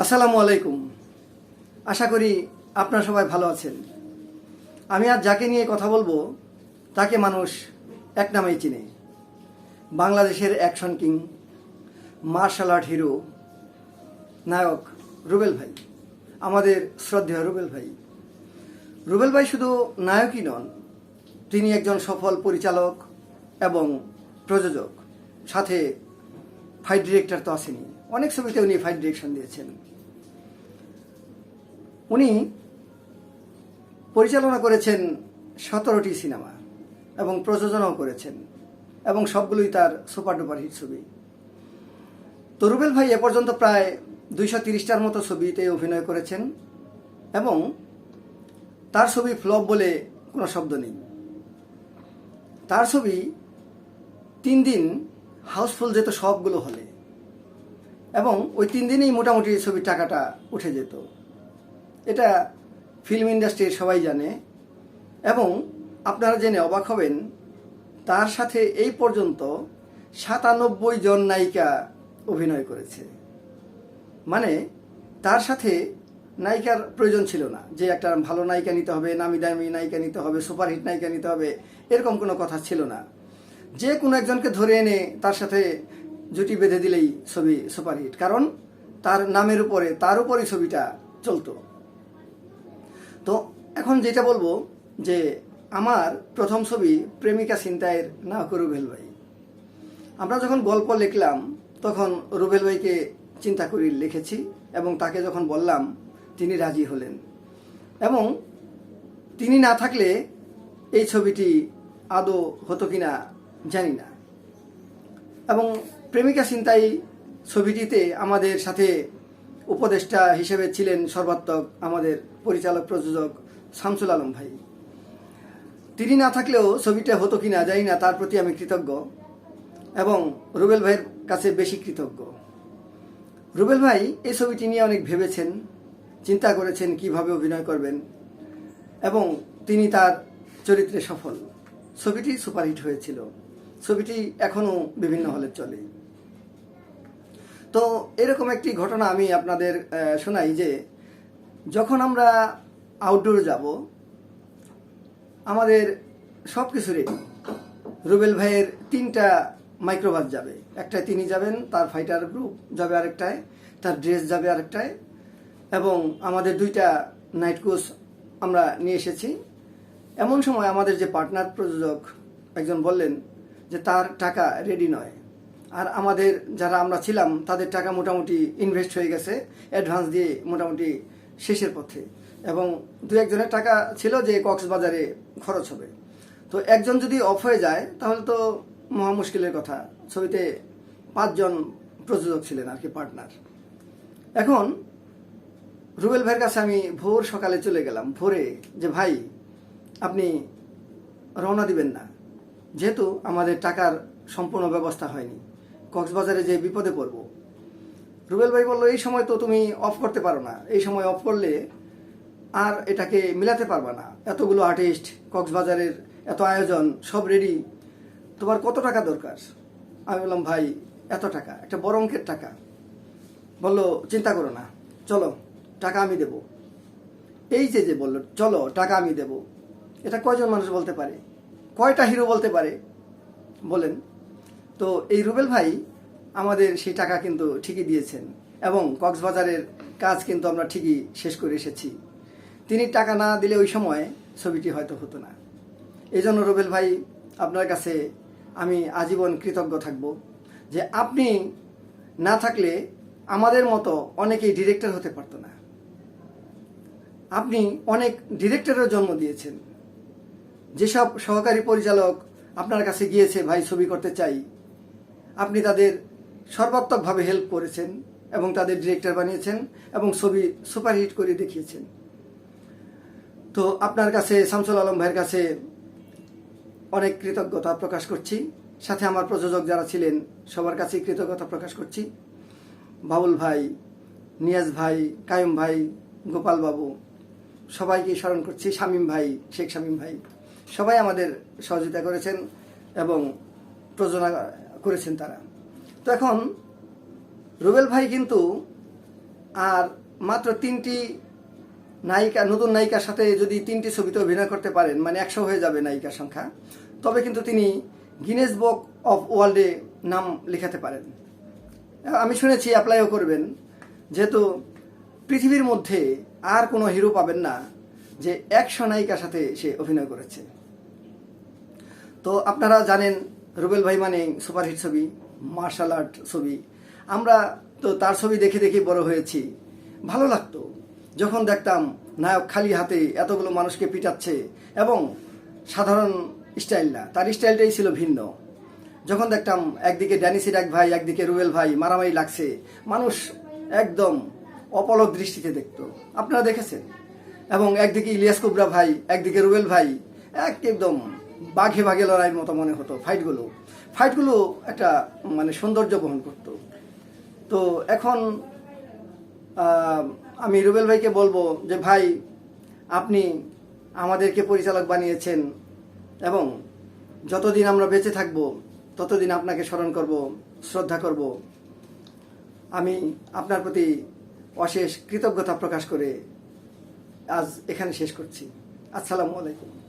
আসসালামু আলাইকুম। আশা করি আপনারা সবাই ভালো আছেন। আমি আজ যাকে নিয়ে কথা বলব, তাকে মানুষ এক নামেই চিনে। বাংলাদেশের action king, martial art hero, নায়ক রুবেল ভাই, আমাদের শ্রদ্ধেয় রুবেল ভাই। রুবেল ভাই শুধু নায়কই নন, তিনি একজন সফল পরিচালক এবং প্রযোজক। সাথে ফাইট ডিরেক্টর তো আসেনি অনেক ছবিতে উনি ফাইট ডিরেকশন দিয়েছেন। উনি পরিচালনা করেছেন সতেরোটি সিনেমা এবং প্রযোজনাও করেছেন এবং সবগুলোই তার সুপার ডুপার হিট ছবি। তো রুবেল ভাই এ পর্যন্ত প্রায় দুইশো তিরিশটার মতো ছবিতে অভিনয় করেছেন এবং তার ছবি ফ্লপ বলে কোনো শব্দ নেই। তার ছবি তিন দিন হাউসফুল যেত সবগুলো হলে। এবং ওই তিন দিনেই মোটামুটি ছবির টাকাটা উঠে যেত। এটা ফিল্ম ইন্ডাস্ট্রির সবাই জানে এবং আপনারা জেনে অবাক হবেন, তার সাথে এই পর্যন্ত সাতানব্বই জন নায়িকা অভিনয় করেছে। মানে তার সাথে নায়িকার প্রয়োজন ছিল না যে একটা ভালো নায়িকা নিতে হবে, নামি দামি নায়িকা নিতে হবে সুপারহিট নায়িকা নিতে হবে, এরকম কোনো কথা ছিল না। যে কোনো একজনকে ধরে এনে তার সাথে জুটি বেঁধে দিলেই ছবি সুপারহিট কারণ তার নামের উপরে, তার উপরেই ছবিটা চলতো। তো এখন যেটা বলব যে আমার প্রথম ছবি প্রেমিকা চিন্তায়ের না রুবেল ভাই। আমরা যখন গল্প লিখলাম, তখন রুবেল ভাইকে চিন্তা করে লিখেছি এবং তাকে যখন বললাম, তিনি রাজি হলেন। এবং তিনি না থাকলে এই ছবিটি আদৌ হতো কিনা জানি না। এবং প্রেমিকা চিন্তাই ছবিটিতে আমাদের সাথে উপদেষ্টা হিসেবে ছিলেন সর্বাত্মক আমাদের পরিচালক প্রযোজক শামসুল আলম ভাই। তিনি না থাকলেও ছবিটা হতো কি না জানি না, তার প্রতি আমি কৃতজ্ঞ এবং রুবেল ভাইয়ের কাছে বেশি কৃতজ্ঞ। রুবেল ভাই এই ছবিটি নিয়ে অনেক ভেবেছেন, চিন্তা করেছেন কীভাবে অভিনয় করবেন এবং তিনি তার চরিত্রে সফল। ছবিটি সুপারহিট হয়েছিল। ছবিটি এখনও বিভিন্ন হলে চলে। তো এরকম একটি ঘটনা আমি আপনাদের শোনাই যে যখন আমরা আউটডোর যাব, আমাদের সব কিছু রেডি রুবেল ভাইয়ের তিনটা মাইক্রোবাস যাবে। একটায় তিনি যাবেন, তার ফাইটার গ্রুপ যাবে আরেকটায়, তার ড্রেস যাবে আরেকটায় এবং আমাদের দুইটা নাইট কোচ আমরা নিয়ে এসেছি। এমন সময় আমাদের যে পার্টনার প্রযোজক একজন বললেন যে তার টাকা রেডি নয়। আর আমাদের যারা আমরা ছিলাম, তাদের টাকা মোটামুটি ইনভেস্ট হয়ে গেছে অ্যাডভান্স দিয়ে মোটামুটি শেষের পথে। এবং দু একজনের টাকা ছিল যে কক্সবাজারে খরচ হবে। তো একজন যদি অফ হয়ে যায়, তাহলে তো মহা মুশকিলের কথা। ছবিতে পাঁচজন প্রযোজক ছিলেন আর কি পার্টনার এখন রুবেল ভাইয়ের কাছে আমি ভোর সকালে চলে গেলাম। ভোরে যে, ভাই, আপনি রওনা দিবেন না। যেহেতু আমাদের টাকার সম্পূর্ণ ব্যবস্থা হয়নি। কক্সবাজারে যে বিপদে পড়ব। রুবেল ভাই বলল, এই সময় তো তুমি অফ করতে পারো না। এই সময় অফ করলে আর এটাকে মিলাতে পারবা না। এতগুলো আর্টিস্ট কক্সবাজারের এত আয়োজন, সব রেডি তোমার কত টাকা দরকার? আমি বললাম, ভাই, এত টাকা, একটা বড় অঙ্কের টাকা। বলল, চিন্তা করো না, চলো, টাকা আমি দেব। এই যে যে বলল, চলো, টাকা আমি দেব। এটা কয়জন মানুষ বলতে পারে? কয়টা হিরো বলতে পারে? বলেন। তো এই রুবেল ভাই আমাদের সেই টাকা কিন্তু ঠিকই দিয়েছেন এবং কক্সবাজারের কাজ কিন্তু আমরা ঠিকই শেষ করে এসেছি। তিনি টাকা না দিলে ওই সময় ছবিটি হয়তো হতো না। এই জন্য রুবেল ভাই, আপনার কাছে আমি আজীবন কৃতজ্ঞ থাকব যে আপনি না থাকলে আমাদের মতো অনেকেই ডিরেক্টর হতে পারতো না। আপনি অনেক ডিরেক্টরের জন্ম দিয়েছেন। যেসব সহকারী পরিচালক আপনার কাছে গিয়েছে, ভাই, ছবি করতে চাই। আপনি তাদের সর্বাত্মকভাবে হেল্প করেছেন এবং তাদের ডিরেক্টর বানিয়েছেন এবং ছবি সুপারহিট করে দেখিয়েছেন। তো আপনার কাছে, শামসুল আলম ভাইয়ের কাছে অনেক কৃতজ্ঞতা প্রকাশ করছি। সাথে আমার প্রযোজক যারা ছিলেন, সবার কাছেই কৃতজ্ঞতা প্রকাশ করছি। বাবুল ভাই, নিয়াজ ভাই, কায়ুম ভাই, গোপাল বাবু, সবাইকে স্মরণ করছি। শামীম ভাই, শেখ শামীম ভাই, সবাই আমাদের সহযোগিতা করেছেন এবং প্রযোজনা করেছেন তারা। তো এখন রুবেল ভাই কিন্তু আর মাত্র তিনটি নায়িকা, নতুন নায়িকার সাথে যদি তিনটি ছবিতে অভিনয় করতে পারেন মানে একশো হয়ে যাবে নায়িকার সংখ্যা, তবে কিন্তু তিনি গিনেস বুক অফ ওয়ার্ল্ডে নাম লেখাতে পারেন। আমি শুনেছি অ্যাপ্লাইও করবেন, যেহেতু পৃথিবীর মধ্যে আর কোনো হিরো পাবেন না যে একশো নায়িকার সাথে সে অভিনয় করেছে। তো আপনারা জানেন রুবেল ভাই মানে সুপারহিট ছবি, মার্শাল আর্ট ছবি। আমরা তো তার ছবি দেখে দেখে বড় হয়েছি। ভালো লাগতো। যখন দেখতাম নায়ক খালি হাতে এতগুলো মানুষকে পিটাচ্ছে এবং সাধারণ স্টাইল না, তার স্টাইলটাই ছিল ভিন্ন। যখন দেখতাম একদিকে ড্যানিসির এক ভাই, একদিকে রুবেল ভাই, মারামারি লাগছে, মানুষ একদম অপলক দৃষ্টিতে দেখত। আপনারা দেখেছেন? এবং একদিকে ইলিয়াস কুবরা ভাই, একদিকে রুবেল ভাই, একদম বাঘে বাঘে লড়াইয়ের মতো মনে হতো ফাইটগুলো। ফাইটগুলো একটা মানে সৌন্দর্য বহন করত। তো এখন আমি রুবেল ভাইকে বলব যে, ভাই, আপনি আমাদেরকে পরিচালক বানিয়েছেন এবং যতদিন আমরা বেঁচে থাকব, ততদিন আপনাকে স্মরণ করব, শ্রদ্ধা করব। আমি আপনার প্রতি অশেষ কৃতজ্ঞতা প্রকাশ করে আজ এখানে শেষ করছি। আসসালামু আলাইকুম।